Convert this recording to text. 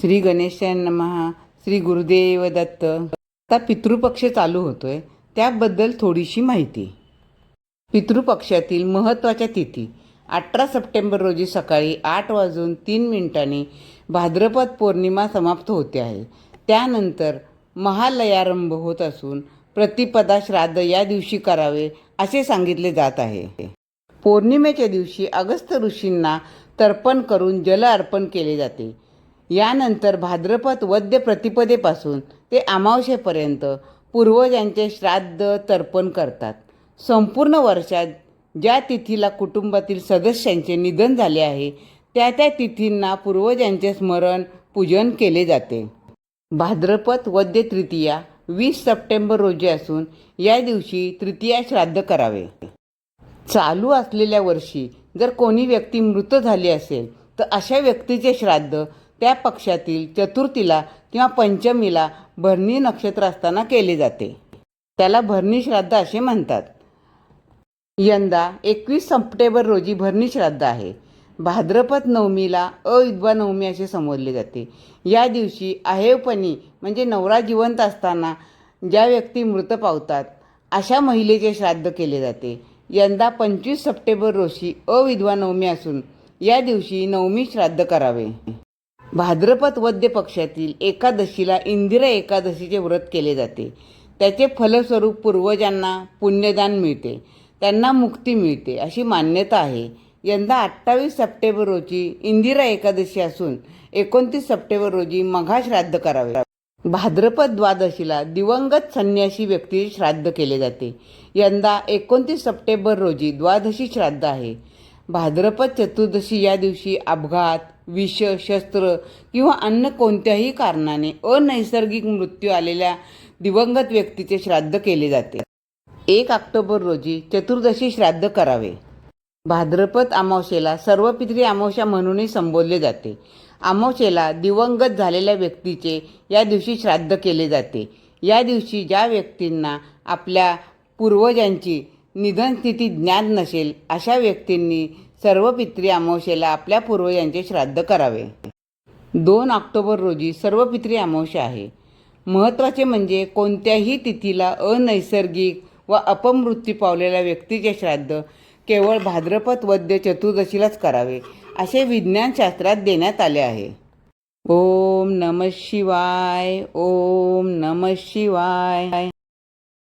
श्री गणेशाय महा श्री गुरुदेव दत्त. आता पितृपक्ष चालू होतोय. त्याबद्दल थोडीशी माहिती. पितृपक्षातील महत्त्वाच्या तिथी. अठरा सप्टेंबर रोजी सकाळी आठ वाजून तीन मिनिटांनी भाद्रपद पौर्णिमा समाप्त होते आहे. त्यानंतर महालयारंभ होत असून प्रतिपदा श्राद्ध या दिवशी करावे असे सांगितले जात आहे. पौर्णिमेच्या दिवशी अगस्त ऋषींना तर्पण करून जल अर्पण केले जाते. यानंतर भाद्रपद वद्य प्रतिपदेपासून ते अमावशेपर्यंत पूर्वजांचे श्राद्ध तर्पण करतात. संपूर्ण वर्षात ज्या तिथीला कुटुंबातील सदस्यांचे निधन झाले आहे त्या त्या तिथींना पूर्वजांचे स्मरण पूजन केले जाते. भाद्रपद वद्य तृतीया वीस सप्टेंबर रोजी असून या दिवशी तृतीया श्राद्ध करावे. चालू असलेल्या वर्षी जर कोणी व्यक्ती मृत झाली असेल तर अशा व्यक्तीचे श्राद्ध त्या पक्षातील चतुर्थीला किंवा पंचमीला भरणी नक्षत्र असताना केले जाते. त्याला भरणी श्राद्ध असे म्हणतात. यंदा एकवीस सप्टेंबर रोजी भरणी श्राद्ध आहे. भाद्रपद नवमीला अविद्वा नवमी असे संबोधले जाते. या दिवशी आहेवपणी म्हणजे नवरा जिवंत असताना ज्या व्यक्ती मृत पावतात अशा महिलेचे श्राद्ध केले जाते. यंदा पंचवीस सप्टेंबर रोजी अविधवा नवमी असून या दिवशी नवमी श्राद्ध करावे. भाद्रपद वद्य पक्षातील एकादशीला इंदिरा एकादशीचे व्रत केले जाते. त्याचे फलस्वरूप पूर्वजांना पुण्यदान मिळते. त्यांना मुक्ती मिळते अशी मान्यता आहे. यंदा अठ्ठावीस सप्टेंबर रोजी इंदिरा एकादशी असून एकोणतीस सप्टेंबर रोजी मघा श्राद्ध करावे भाद्रपद द्वादशीला दिवंगत संन्यासी व्यक्ती श्राद्ध केले जाते. यंदा एकोणतीस सप्टेंबर रोजी द्वादशी श्राद्ध आहे. भाद्रपद चतुर्दशी या दिवशी अपघात विष शस्त्र किंवा अन्य कोणत्याही कारणाने अनैसर्गिक मृत्यू आलेल्या दिवंगत व्यक्तीचे श्राद्ध केले जाते. एक ऑक्टोबर रोजी चतुर्दशी श्राद्ध करावे. भाद्रपद अमावस्येला सर्वपितरी अमावस्या म्हणूनही संबोधले जाते. अमावस्येला दिवंगत झालेल्या व्यक्तीचे या दिवशी श्राद्ध केले जाते. या दिवशी ज्या व्यक्तींना आपल्या पूर्वजांची निधन स्थिती ज्ञान नसेल अशा व्यक्तींनी सर्व पित्री अमावस्येला आपल्या पूर्वजांचे श्राद्ध करावे. दोन ऑक्टोबर रोजी सर्व पित्री अमावस्या आहे. महत्त्वाचे म्हणजे कोणत्याही तिथीला अनैसर्गिक व अपमृत्यू पावलेल्या व्यक्तीचे श्राद्ध केवळ भाद्रपद वद्य चतुर्दशीलाच करावे असे विज्ञानशास्त्रात देण्यात आले आहे. ओम नम शिवाय ओम नम शिवाय.